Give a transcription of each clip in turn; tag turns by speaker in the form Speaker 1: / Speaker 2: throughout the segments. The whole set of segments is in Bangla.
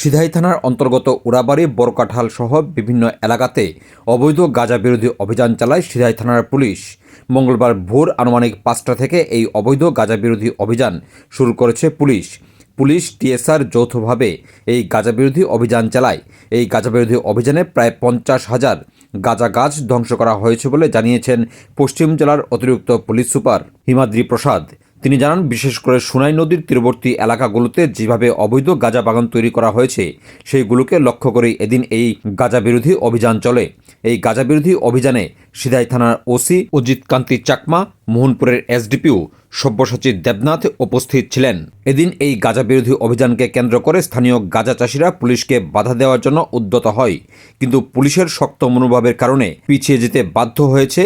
Speaker 1: সিধাই থানার অন্তর্গত উড়াবাড়ি বড়কাঠাল সহ বিভিন্ন এলাকাতে অবৈধ গাঁজা বিরোধী অভিযান চালায় সিধাই থানার পুলিশ। মঙ্গলবার ভোর আনুমানিক পাঁচটা থেকে এই অবৈধ গাঁজা বিরোধী অভিযান শুরু করেছে পুলিশ। পুলিশ টিএসআর যৌথভাবে এই গাঁজা বিরোধী অভিযান চালায়। এই গাঁজা বিরোধী অভিযানে প্রায় পঞ্চাশ হাজার গাঁজা গাছ ধ্বংস করা হয়েছে বলে জানিয়েছেন পশ্চিম জেলার অতিরিক্ত পুলিশ সুপার হিমাদ্রি প্রসাদ। তিনি জানান, বিশেষ করে সুনাই নদীর তীরবর্তী এলাকাগুলোতে যেভাবে অবৈধ গাঁজা বাগান তৈরি করা হয়েছে, সেইগুলোকে লক্ষ্য করে এদিন এই গাঁজা বিরোধী অভিযান চলে। এই গাঁজা বিরোধী অভিযানে সিধাই থানার ওসি অজিত কান্তি চাকমা, মোহনপুরের এসডিপিও সব্যসাচী দেবনাথ উপস্থিত ছিলেন। এদিন এই গাঁজা বিরোধী অভিযানকে কেন্দ্র করে স্থানীয় গাঁজা চাষিরা পুলিশকে বাধা দেওয়ার জন্য উদ্যত হয়। কিন্তু পুলিশের শক্ত মনোভাবের কারণে পিছিয়ে যেতে বাধ্য হয়েছে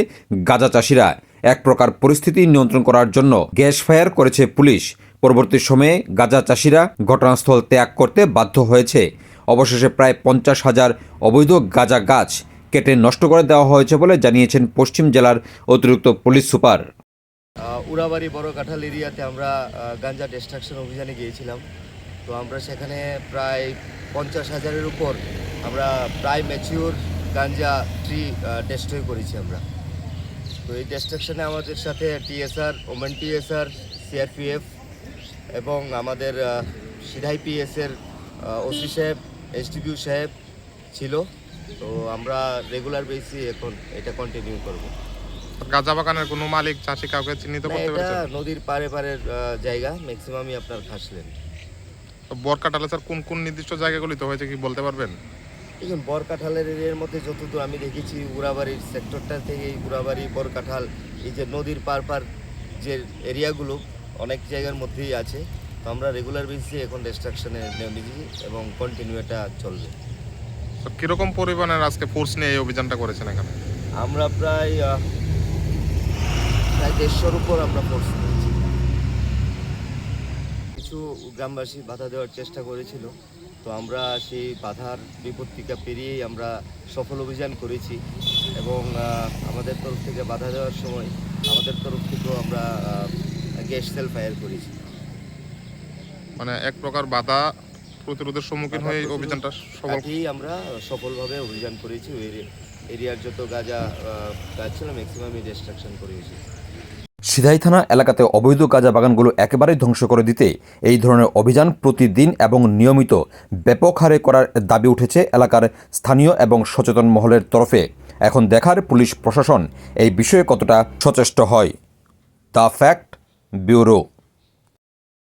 Speaker 1: গাঁজা চাষিরা। এক প্রকার পরিস্থিতি নিয়ন্ত্রণ করার জন্য গ্যাস ফায়ার করেছে পুলিশ। পরবর্তী সময়ে গাঁজা চাষিরা ঘটনাস্থল ত্যাগ করতে বাধ্য হয়েছে। অবশেষে প্রায় পঞ্চাশ হাজার অবৈধ গাঁজা গাছ কেটে নষ্ট করে দেওয়া হয়েছে বলে জানিয়েছেন পশ্চিম জেলার অতিরিক্ত পুলিশ সুপার।
Speaker 2: উড়াবাড়ি বড় কাঁঠাল এরিয়াতে আমরা গাঞ্জা ডিস্ট্রাকশন অভিযানে গিয়েছিলাম। তো আমরা সেখানে প্রায় পঞ্চাশ হাজারের উপর আমরা প্রায় ম্যাচিওর গাঞ্জা ট্রি ডেস্ট্রয় করেছি আমরা। তো এই ডিস্ট্রাকশনে আমাদের সাথে টিএসআর ওমেন টিএসআর সিআরপিএফ এবং আমাদের সিধাই পিএসের ওসি সাহেব এসডিপিউ সাহেব ছিল। তো আমরা রেগুলার বেসি এখন এটা কন্টিনিউ করব।
Speaker 3: গাঁজা বাগানের কোনো মালিক চাষি কাউকে চিহ্নিত করতে
Speaker 2: এটা নদীর পারে পারের জায়গা ম্যাক্সিমামই আপনার খাসলেন
Speaker 3: বরকাটালে স্যার কোন কোন নির্দিষ্ট জায়গাগুলিতে হয়েছে কি বলতে পারবেন?
Speaker 2: দেখুন বরকাঠালের এরিয়ার মধ্যে যতদূর আমি দেখেছি উড়াবাড়ির সেক্টরটা থেকে এই উড়াবাড়ি বরকাঠাল এই যে নদীর পার পার যে এরিয়াগুলো অনেক জায়গার মধ্যেই আছে। তো আমরা রেগুলার বেসিসে এখন ডিস্ট্রাকশনে নেমেছি এবং কন্টিনিউ এটা চলবে।
Speaker 3: তো কীরকম পরিমাণের আজকে ফোর্স নিয়ে এই অভিযানটা করেছেন এখানে?
Speaker 2: আমরা প্রায় আহ, প্রায় দেড়শোর উপর আমরা ফোর্স নিয়েছি। কিছু গ্রামবাসী বাধা দেওয়ার চেষ্টা করেছিল। তো আমরা সেই বাধার বিপত্তিকা পেরিয়েই আমরা সফল অভিযান করেছি এবং আমাদের তরফ থেকে বাধা দেওয়ার সময় আমাদের তরফ থেকেও আমরা গ্যাস সেল ফায়ার করেছি।
Speaker 3: মানে এক প্রকার বাধা প্রতিরোধের সম্মুখীন হয়ে অভিযানটা সফল
Speaker 2: আমরা সফলভাবে অভিযান করেছি। এরিয়ার যত গাজা গাছ ছিল ম্যাক্সিমামই ডিস্ট্রাকশন করেছি
Speaker 1: সিধাই থানা এলাকাতে অবৈধ গাঁজা বাগানগুলো একেবারেই ধ্বংস করে দিতে এই ধরনের অভিযান প্রতিদিন এবং নিয়মিত ব্যাপক হারে করার দাবি উঠেছে এলাকার স্থানীয় এবং সচেতন মহলের তরফে। এখন দেখার পুলিশ প্রশাসন এই বিষয়ে কতটা সচেষ্ট হয়। The fact bureau.